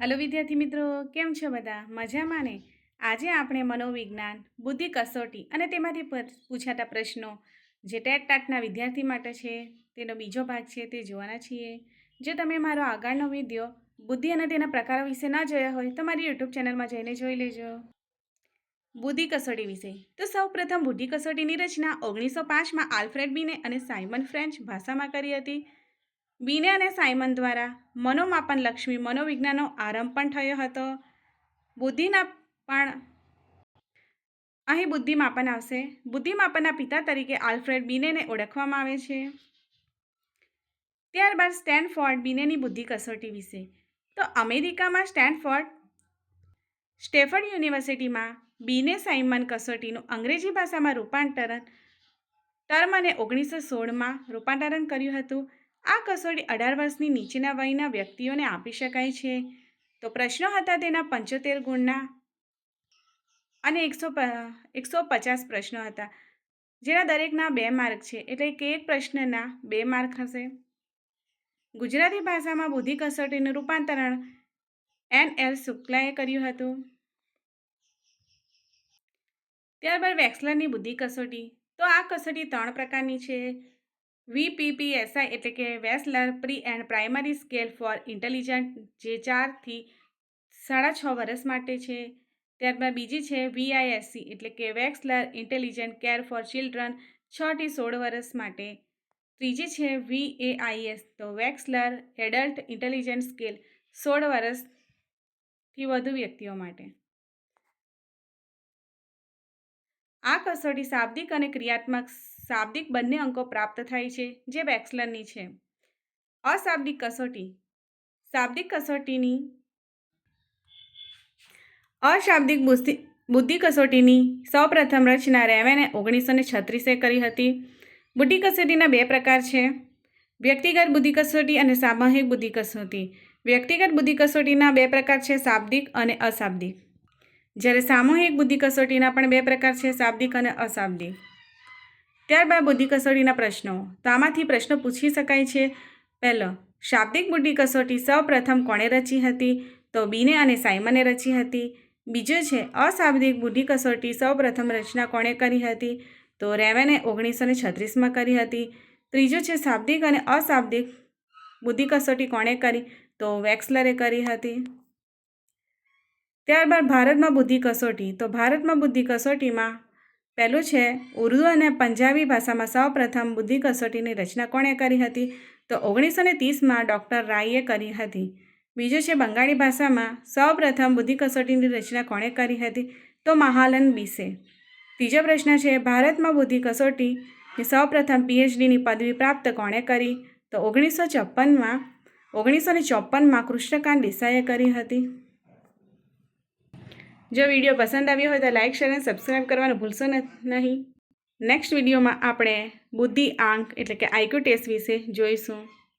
Hello વિદ્યાર્થી મિત્રો, કેમ છો બધા? મજામાં ને? આજે આપણે મનોવિજ્ઞાન, બુદ્ધિ કસોટી અને તેમાંથી પૂછાતા પ્રશ્નો, જે ટેટ ટાટના વિદ્યાર્થી માટે છે, તેનો બીજો ભાગ છે, તે જોવાના છીએ. જો તમે મારો આગળનો વીડિયો, બુદ્ધિ અને તેના પ્રકારો વિશે ન જોયા હોય, તો મારી યુટ્યુબ ચેનલમાં જઈને જોઈ લેજો. બુદ્ધિ કસોટી વિશે. તો સૌપ્રથમ બુદ્ધિ કસોટીની રચના ઓગણીસો પાંચમાં આલ્ફ્રેડ બીને અને સાયમન ફ્રેન્ચ ભાષામાં કરી હતી. બીને અને સાયમન દ્વારા મનોમાપન લક્ષ્મી મનોવિજ્ઞાનનો આરંભ પણ થયો હતો. બુદ્ધિના પણ અહીં બુદ્ધિમાપન આવશે. બુદ્ધિમાપનના પિતા તરીકે આલ્ફ્રેડ બીનેને ઓળખવામાં આવે છે. ત્યારબાદ સ્ટેનફોર્ડ બીનેની બુદ્ધિ કસોટી વિશે. તો અમેરિકામાં સ્ટેનફોર્ડ, સ્ટેફર્ડ યુનિવર્સિટીમાં બીને સાઇમન કસોટીનું અંગ્રેજી ભાષામાં રૂપાંતરણ, ટર્મ અને ઓગણીસો સોળમાં રૂપાંતરણ કર્યું હતું. આ કસોટી અઢાર વર્ષની નીચેના વયના વ્યક્તિઓને આપી શકાય છે? તો પ્રશ્નો હતા તેના પંચોતેર ગુણના. અને એકસો એકસો પચાસ પ્રશ્નો હતા. જેના દરેકના બે માર્ક છે. એટલે કે એક પ્રશ્નના બે માર્ક હશે. ગુજરાતી ભાષામાં બુદ્ધિ કસોટીનું રૂપાંતરણ એન એલ શુક્લાએ કર્યું હતું. ત્યારબાદ વેક્સલરની બુદ્ધિ કસોટી. તો આ કસોટી ત્રણ પ્રકારની છે. વીપીપીએસઆઈ એટલે કે Wechsler pre and primary scale for intelligent, જે ચારથી સાડા છ વર્ષ માટે છે. ત્યારબાદ બીજી છે વીઆઈએસસી એટલે કે Wechsler intelligent care for children, છથી સોળ વર્ષ માટે. ત્રીજી છે વીએઆઈએસ, તો વેક્સલર એડલ્ટ ઇન્ટેલિજન્ટ સ્કેલ સોળ વર્ષથી વધુ વ્યક્તિઓ માટે. આ કસોટી શાબ્દિક અને ક્રિયાત્મક શાબ્દિક બંને અંકો પ્રાપ્ત થાય છે, જે વેક્સલરની છે. અશાબ્દિક કસોટી. શાબ્દિક કસોટીની અશાબ્દિક બુદ્ધિ બુદ્ધિ કસોટીની સૌપ્રથમ રચના રેવેને ઓગણીસો ને છત્રીસે કરી હતી. બુદ્ધિ કસોટીના બે પ્રકાર છે. વ્યક્તિગત બુદ્ધિ કસોટી અને સામૂહિક બુદ્ધિ કસોટી. વ્યક્તિગત બુદ્ધિ કસોટીના બે પ્રકાર છે, શાબ્દિક અને અશાબ્દિક. જ્યારે સામૂહિક બુદ્ધિ કસોટીના પણ બે પ્રકાર છે, શાબ્દિક અને અશાબ્દિક. ત્યારબાદ બુદ્ધિ કસોટીના પ્રશ્નો. તો આમાંથી પ્રશ્નો પૂછી શકાય છે. પહેલો, શાબ્દિક બુદ્ધિ કસોટી સૌપ્રથમ કોણે રચી હતી? તો બીને અને સાયમને રચી હતી. બીજો છે, અશાબ્દિક બુદ્ધિ કસોટી સૌપ્રથમ રચના કોણે કરી હતી? તો રેવેને ઓગણીસો ને છત્રીસમાં કરી હતી. ત્રીજો છે, શાબ્દિક અને અશાબ્દિક બુદ્ધિ કસોટી કોણે કરી? તો વેક્સલરે કરી હતી. ત્યારબાદ ભારતમાં બુદ્ધિ કસોટી. તો ભારતમાં બુદ્ધિ કસોટીમાં પહેલું છે, ઉર્દુ અને પંજાબી ભાષામાં સૌપ્રથમ બુદ્ધિ કસોટીની રચના કોણે કરી હતી? તો ઓગણીસો ને ત્રીસમાં ડૉક્ટર રાયે કરી હતી. બીજું છે, બંગાળી ભાષામાં સૌપ્રથમ બુદ્ધિ કસોટીની રચના કોણે કરી હતી? તો મહાલન બીસે. ત્રીજો પ્રશ્ન છે, ભારતમાં બુદ્ધિ કસોટી સૌપ્રથમ પીએચડીની પદવી પ્રાપ્ત કોણે કરી? તો ઓગણીસો ચોપનમાં ઓગણીસો ને ચોપનમાં કૃષ્ણકાંત દેસાઈએ કરી હતી. જો વીડિયો પસંદ આવ્યો હોય તો લાઇક શેર અને સબસ્ક્રાઈબ કરવાનું ભૂલશો નહીં. નેક્સ્ટ વિડીયોમાં આપણે બુદ્ધિ આંક એટલે કે આઈક્યુ ટેસ્ટ વિશે જોઈશું.